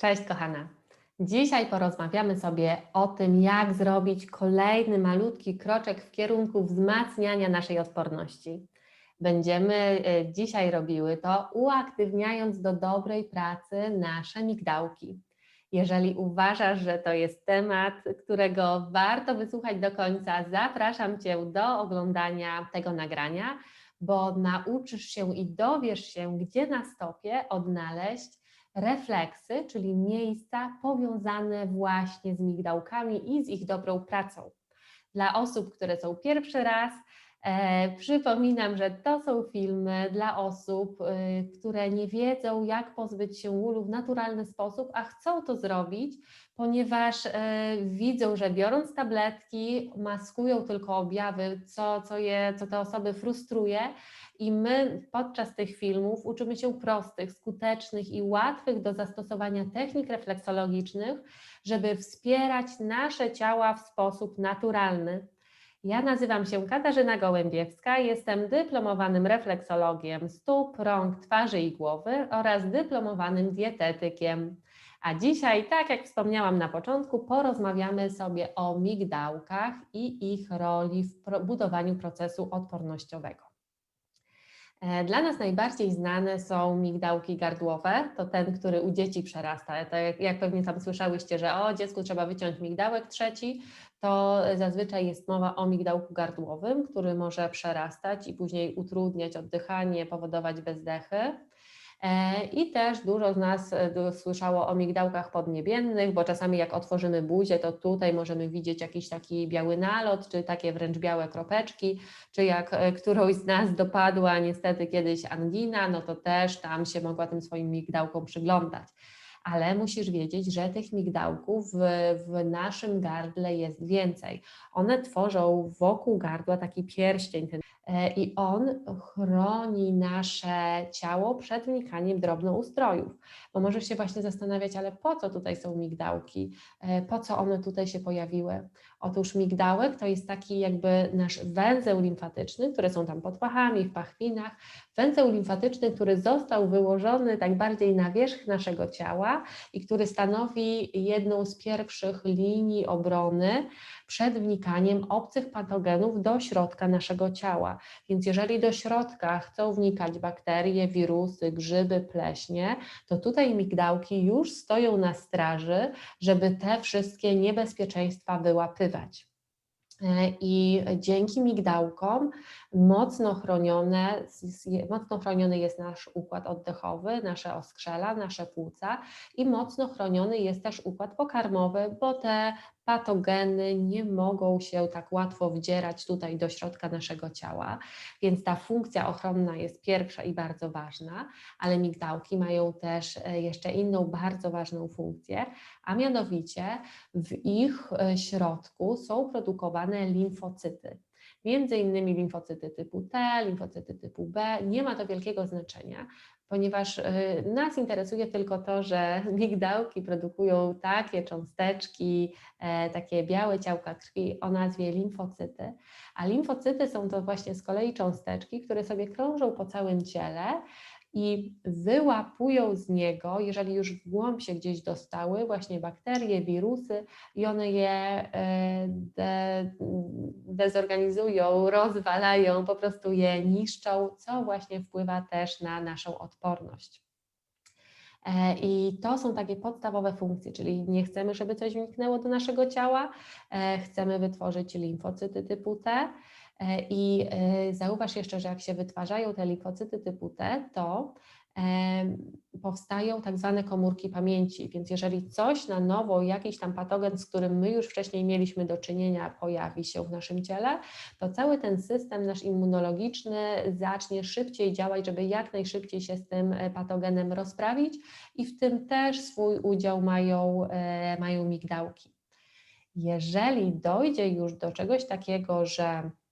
Cześć kochana. Dzisiaj porozmawiamy sobie o tym, jak zrobić kolejny malutki kroczek w kierunku wzmacniania naszej odporności. Będziemy e, dzisiaj robiły to, uaktywniając do dobrej pracy nasze migdałki. Jeżeli uważasz, że to jest temat, którego warto wysłuchać do końca, zapraszam Cię do oglądania tego nagrania, bo nauczysz się i dowiesz się, gdzie na stopie odnaleźć refleksy, czyli miejsca powiązane właśnie z migdałkami i z ich dobrą pracą. Dla osób, które są pierwszy raz, e, przypominam, że to są filmy dla osób, e, które nie wiedzą, jak pozbyć się ulu w naturalny sposób, a chcą to zrobić, ponieważ e, widzą, że biorąc tabletki, maskują tylko objawy, co, co, je, co te osoby frustruje i my podczas tych filmów uczymy się prostych, skutecznych i łatwych do zastosowania technik refleksologicznych, żeby wspierać nasze ciała w sposób naturalny. Ja nazywam się Katarzyna Gołębiewska, jestem dyplomowanym refleksologiem stóp, rąk, twarzy i głowy oraz dyplomowanym dietetykiem. A dzisiaj, tak jak wspomniałam na początku, porozmawiamy sobie o migdałkach i ich roli w budowaniu procesu odpornościowego. E, dla nas najbardziej znane są migdałki gardłowe. To ten, który u dzieci przerasta. To jak, jak pewnie tam słyszałyście, że o dziecku trzeba wyciąć migdałek trzeci, to zazwyczaj jest mowa o migdałku gardłowym, który może przerastać i później utrudniać oddychanie, powodować bezdechy. E, I też dużo z nas e, słyszało o migdałkach podniebiennych, bo czasami jak otworzymy buzię, to tutaj możemy widzieć jakiś taki biały nalot, czy takie wręcz białe kropeczki, czy jak e, którąś z nas dopadła niestety kiedyś angina, no to też tam się mogła tym swoim migdałkom przyglądać ale musisz wiedzieć, że tych migdałków w, w, naszym gardle jest więcej. One tworzą wokół gardła taki pierścień. E, i on chroni nasze ciało przed wnikaniem drobnoustrojów. Bo możesz się właśnie zastanawiać, ale po co tutaj są migdałki? E, po co one tutaj się pojawiły? Otóż migdałek to jest taki jakby nasz węzeł limfatyczny, które są tam pod pachami, w pachwinach. Węzeł limfatyczny, który został wyłożony tak bardziej na wierzch naszego ciała i który stanowi jedną z pierwszych linii obrony przed wnikaniem obcych patogenów do środka naszego ciała. Więc jeżeli do środka chcą wnikać bakterie, wirusy, grzyby, pleśnie, to tutaj migdałki już stoją na straży, żeby te wszystkie niebezpieczeństwa wyłapywać. I dzięki migdałkom mocno, chronione, mocno chroniony jest nasz układ oddechowy, nasze oskrzela, nasze płuca i mocno chroniony jest też układ pokarmowy, bo te patogeny nie mogą się tak łatwo wdzierać tutaj do środka naszego ciała, więc ta funkcja ochronna jest pierwsza i bardzo ważna, ale migdałki mają też e, jeszcze inną bardzo ważną funkcję, a mianowicie w ich e, środku są produkowane limfocyty między innymi limfocyty typu T, limfocyty typu B. Nie ma to wielkiego znaczenia, ponieważ y, nas interesuje tylko to, że migdałki produkują takie cząsteczki, e, takie białe ciałka krwi o nazwie limfocyty, a limfocyty są to właśnie z kolei cząsteczki, które sobie krążą po całym ciele i wyłapują z niego, jeżeli już w głąb się gdzieś dostały, właśnie bakterie, wirusy i one je e, de, dezorganizują, rozwalają, po prostu je niszczą, co właśnie wpływa też na naszą odporność. E, I to są takie podstawowe funkcje, czyli nie chcemy, żeby coś wniknęło do naszego ciała, e, chcemy wytworzyć limfocyty typu T, I e, zauważ jeszcze, że jak się wytwarzają te limfocyty typu T, to powstają tak zwane komórki pamięci, więc jeżeli coś na nowo, jakiś tam patogen, z którym my już wcześniej mieliśmy do czynienia, pojawi się w naszym ciele, to cały ten system nasz immunologiczny zacznie szybciej działać, żeby jak najszybciej się z tym e, patogenem rozprawić i w tym też swój udział mają, mają migdałki. Jeżeli dojdzie już do czegoś takiego, że E,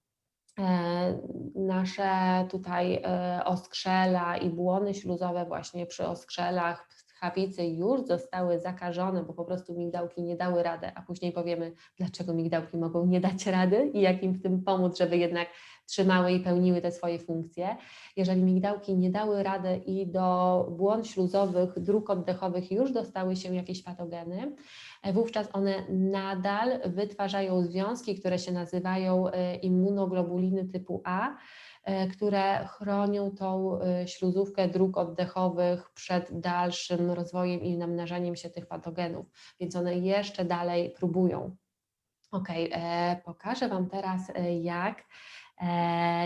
nasze tutaj e, oskrzela i błony śluzowe właśnie przy oskrzelach, chawicy już zostały zakażone, bo po prostu migdałki nie dały rady, a później powiemy, dlaczego migdałki mogą nie dać rady i jak im w tym pomóc, żeby jednak trzymały i pełniły te swoje funkcje. Jeżeli migdałki nie dały rady i do błon śluzowych, dróg oddechowych już dostały się jakieś patogeny, e, wówczas one nadal wytwarzają związki, które się nazywają e, immunoglobuliny typu A, e, które chronią tą śluzówkę dróg oddechowych przed dalszym rozwojem i namnażaniem się tych patogenów, więc one jeszcze dalej próbują. Ok, pokażę Wam teraz, jak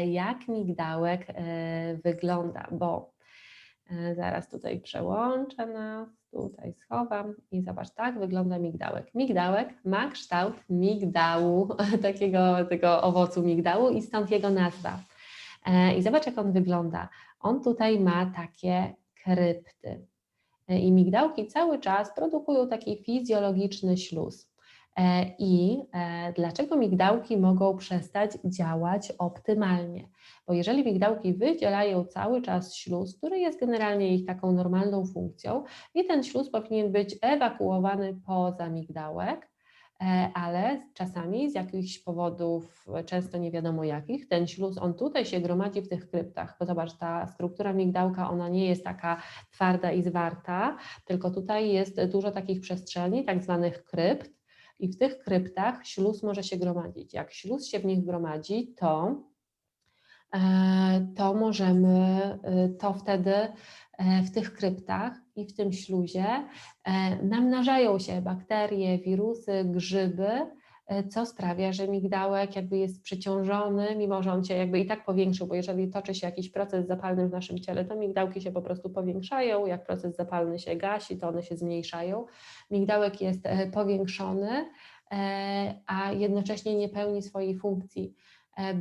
jak migdałek e, wygląda, bo e, zaraz tutaj przełączę nas, tutaj schowam i zobacz, tak wygląda migdałek. Migdałek ma kształt migdału, takiego tego owocu migdału i stąd jego nazwa. I zobacz, jak on wygląda. On tutaj ma takie krypty. I migdałki cały czas produkują taki fizjologiczny śluz. E, I e, dlaczego migdałki mogą przestać działać optymalnie? Bo jeżeli migdałki wydzielają cały czas śluz, który jest generalnie ich taką normalną funkcją, i ten śluz powinien być ewakuowany poza migdałek, e, ale czasami z jakichś powodów, często nie wiadomo jakich, ten śluz, on tutaj się gromadzi w tych kryptach, bo zobacz, ta struktura migdałka, ona nie jest taka twarda i zwarta, tylko tutaj jest dużo takich przestrzeni, tak zwanych krypt, i w tych kryptach śluz może się gromadzić. Jak śluz się w nich gromadzi, to, e, to możemy, e, to wtedy e, w tych kryptach i w tym śluzie namnażają się bakterie, wirusy, grzyby, co sprawia, że migdałek jakby jest przeciążony, mimo że on się jakby i tak powiększył, bo jeżeli toczy się jakiś proces zapalny w naszym ciele, to migdałki się po prostu powiększają, jak proces zapalny się gasi, to one się zmniejszają. Migdałek jest e, powiększony, e, a jednocześnie nie pełni swojej funkcji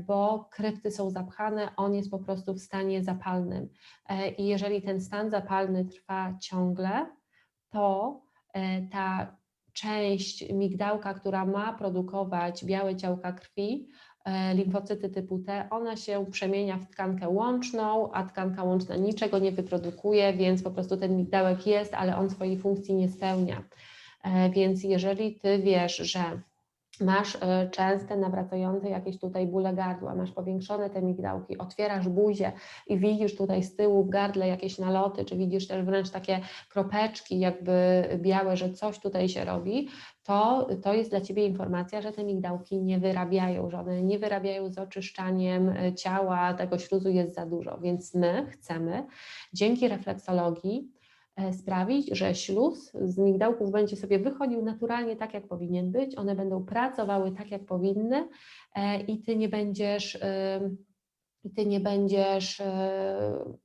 bo krypty są zapchane, on jest po prostu w stanie zapalnym. I jeżeli ten stan zapalny trwa ciągle, to ta część migdałka, która ma produkować białe ciałka krwi, e, limfocyty typu T, ona się przemienia w tkankę łączną, a tkanka łączna niczego nie wyprodukuje, więc po prostu ten migdałek jest, ale on swojej funkcji nie spełnia. E, więc jeżeli ty wiesz, że masz e, częste, nawracające jakieś tutaj bóle gardła, masz powiększone te migdałki, otwierasz buzię i widzisz tutaj z tyłu w gardle jakieś naloty, czy widzisz też wręcz takie kropeczki jakby białe, że coś tutaj się robi, to, to jest dla Ciebie informacja, że te migdałki nie wyrabiają, że one nie wyrabiają z oczyszczaniem e, ciała, tego śluzu jest za dużo, więc my chcemy dzięki refleksologii sprawić, że śluz z migdałków będzie sobie wychodził naturalnie tak, jak powinien być, one będą pracowały tak, jak powinny e, i ty nie będziesz, i ty nie będziesz, e,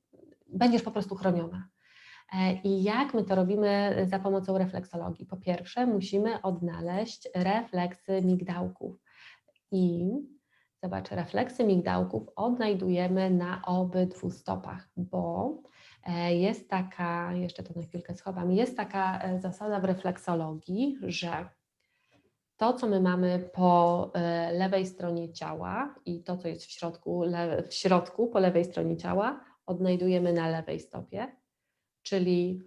będziesz po prostu chroniona. I jak my to robimy za pomocą refleksologii? Po pierwsze, musimy odnaleźć refleksy migdałków. I zobacz, refleksy migdałków odnajdujemy na obydwu stopach, bo E, jest taka, jeszcze to na chwilkę schowam, jest taka e, zasada w refleksologii, że to, co my mamy po e, lewej stronie ciała i to, co jest w środku, w środku po lewej stronie ciała, odnajdujemy na lewej stopie. Czyli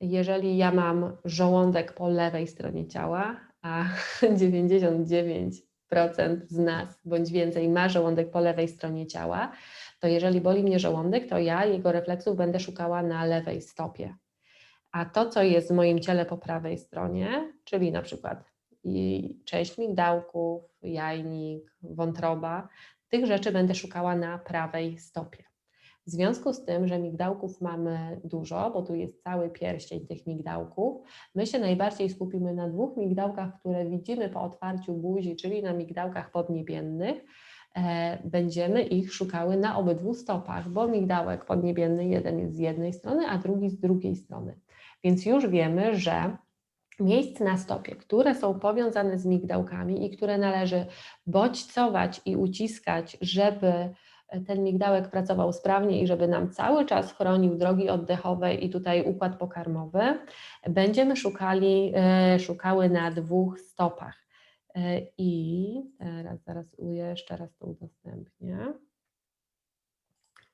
jeżeli ja mam żołądek po lewej stronie ciała, a 99% z nas bądź więcej ma żołądek po lewej stronie ciała, to jeżeli boli mnie żołądek, to ja jego refleksów będę szukała na lewej stopie. A to, co jest w moim ciele po prawej stronie, czyli na przykład część migdałków, jajnik, wątroba, tych rzeczy będę szukała na prawej stopie. W związku z tym, że migdałków mamy dużo, bo tu jest cały pierścień tych migdałków, my się najbardziej skupimy na dwóch migdałkach, które widzimy po otwarciu buzi, czyli na migdałkach podniebiennych, E, będziemy ich szukały na obydwu stopach, bo migdałek podniebienny jeden jest z jednej strony, a drugi z drugiej strony. Więc już wiemy, że miejsc na stopie, które są powiązane z migdałkami i które należy bodźcować i uciskać, żeby ten migdałek pracował sprawnie i żeby nam cały czas chronił drogi oddechowe i tutaj układ pokarmowy, będziemy szukali, e, szukały na dwóch stopach. E, I teraz, zaraz jeszcze raz to udostępnię.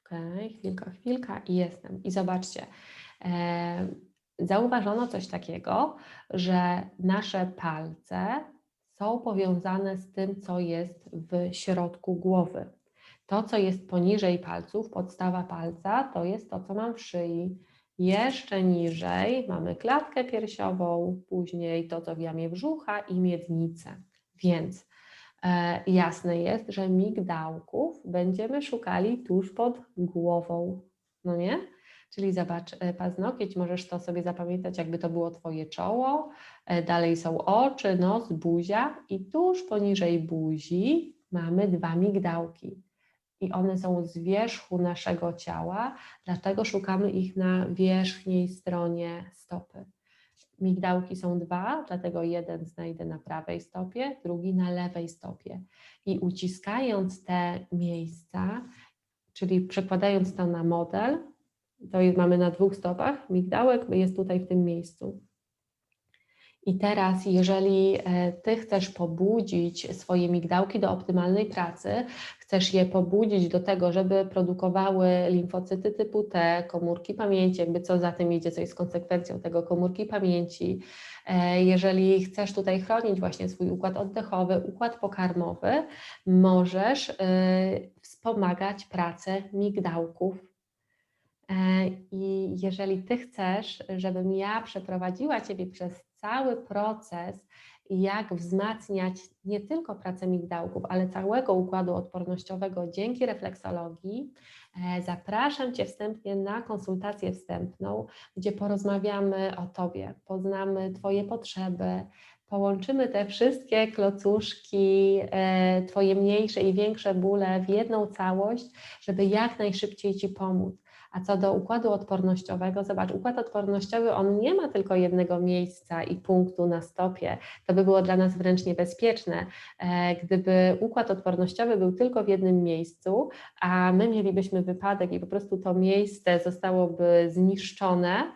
Ok, chwilka, chwilka i jestem. I zobaczcie, e, zauważono coś takiego, że nasze palce są powiązane z tym, co jest w środku głowy. To, co jest poniżej palców, podstawa palca, to jest to, co mam w szyi. Jeszcze niżej mamy klatkę piersiową, później to, co w jamie brzucha i miednicę. Więc e, jasne jest, że migdałków będziemy szukali tuż pod głową, no nie? Czyli zobacz, e, paznokieć, możesz to sobie zapamiętać, jakby to było Twoje czoło, e, dalej są oczy, nos, buzia i tuż poniżej buzi mamy dwa migdałki. I one są z wierzchu naszego ciała, dlatego szukamy ich na wierzchniej stronie stopy. Migdałki są dwa, dlatego jeden znajdę na prawej stopie, drugi na lewej stopie. I uciskając te miejsca, czyli przekładając to na model, to mamy na dwóch stopach, migdałek jest tutaj w tym miejscu. I teraz, jeżeli e, Ty chcesz pobudzić swoje migdałki do optymalnej pracy, chcesz je pobudzić do tego, żeby produkowały limfocyty typu T, komórki pamięci, jakby co za tym idzie, co jest konsekwencją tego, komórki pamięci. E, jeżeli chcesz tutaj chronić właśnie swój układ oddechowy, układ pokarmowy, możesz e, wspomagać pracę migdałków I jeżeli Ty chcesz, żebym ja przeprowadziła Ciebie przez cały proces, jak wzmacniać nie tylko pracę migdałków, ale całego układu odpornościowego dzięki refleksologii, e, zapraszam Cię wstępnie na konsultację wstępną, gdzie porozmawiamy o Tobie, poznamy Twoje potrzeby, połączymy te wszystkie klocuszki, e, Twoje mniejsze i większe bóle w jedną całość, żeby jak najszybciej Ci pomóc. A co do układu odpornościowego, zobacz, układ odpornościowy, on nie ma tylko jednego miejsca i punktu na stopie. To by było dla nas wręcz niebezpieczne, e, gdyby układ odpornościowy był tylko w jednym miejscu, a my mielibyśmy wypadek i po prostu to miejsce zostałoby zniszczone,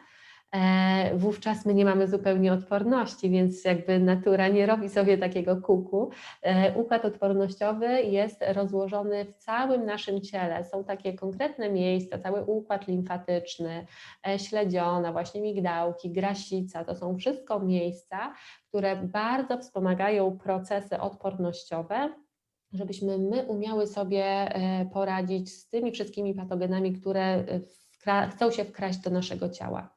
wówczas my nie mamy zupełnie odporności, więc jakby natura nie robi sobie takiego kuku. E, układ odpornościowy jest rozłożony w całym naszym ciele. Są takie konkretne miejsca, cały układ limfatyczny, e, śledziona, właśnie migdałki, grasica, to są wszystko miejsca, które bardzo wspomagają procesy odpornościowe, żebyśmy my umiały sobie poradzić z tymi wszystkimi patogenami, które chcą się wkraść do naszego ciała.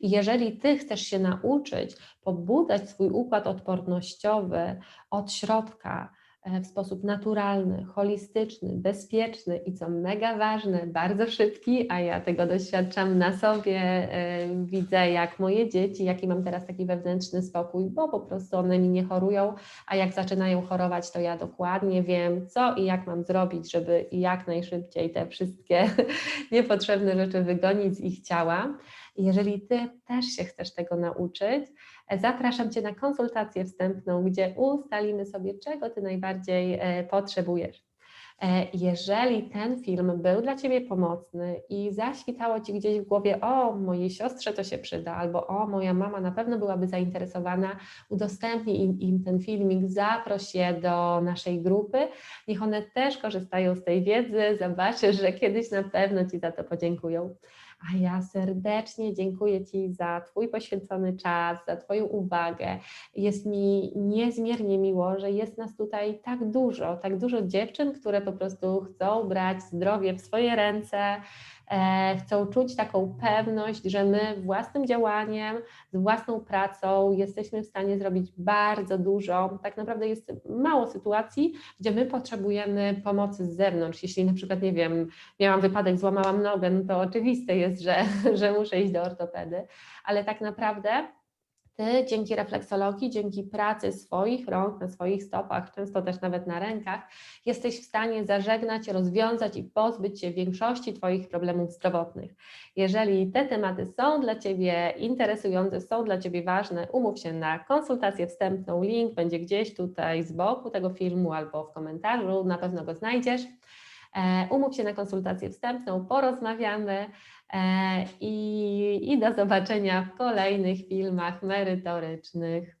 I jeżeli Ty chcesz się nauczyć pobudzać swój układ odpornościowy od środka e, w sposób naturalny, holistyczny, bezpieczny i co mega ważne, bardzo szybki, a ja tego doświadczam na sobie, e, widzę jak moje dzieci, jaki mam teraz taki wewnętrzny spokój, bo po prostu one mi nie chorują, a jak zaczynają chorować, to ja dokładnie wiem, co i jak mam zrobić, żeby jak najszybciej te wszystkie niepotrzebne rzeczy wygonić z ich ciała. Jeżeli Ty też się chcesz tego nauczyć, e, zapraszam Cię na konsultację wstępną, gdzie ustalimy sobie, czego Ty najbardziej e, potrzebujesz. E, jeżeli ten film był dla Ciebie pomocny i zaświtało Ci gdzieś w głowie, o, mojej siostrze to się przyda, albo o, moja mama na pewno byłaby zainteresowana, udostępnij im, im ten filmik, zaproś je do naszej grupy, niech one też korzystają z tej wiedzy, zobaczysz, że kiedyś na pewno Ci za to podziękują. A ja serdecznie dziękuję Ci za Twój poświęcony czas, za Twoją uwagę. Jest mi niezmiernie miło, że jest nas tutaj tak dużo, tak dużo dziewczyn, które po prostu chcą brać zdrowie w swoje ręce, E, chcą czuć taką pewność, że my własnym działaniem, z własną pracą jesteśmy w stanie zrobić bardzo dużo. Tak naprawdę jest mało sytuacji, gdzie my potrzebujemy pomocy z zewnątrz. Jeśli na przykład, nie wiem, miałam wypadek, złamałam nogę, no to oczywiste jest, że, że muszę iść do ortopedy, ale tak naprawdę ty dzięki refleksologii, dzięki pracy swoich rąk na swoich stopach, często też nawet na rękach, jesteś w stanie zażegnać, rozwiązać i pozbyć się większości Twoich problemów zdrowotnych. Jeżeli te tematy są dla Ciebie interesujące, są dla Ciebie ważne, umów się na konsultację wstępną. Link będzie gdzieś tutaj z boku tego filmu albo w komentarzu, na pewno go znajdziesz. E, umów się na konsultację wstępną, porozmawiamy. E, I, I do zobaczenia w kolejnych filmach merytorycznych.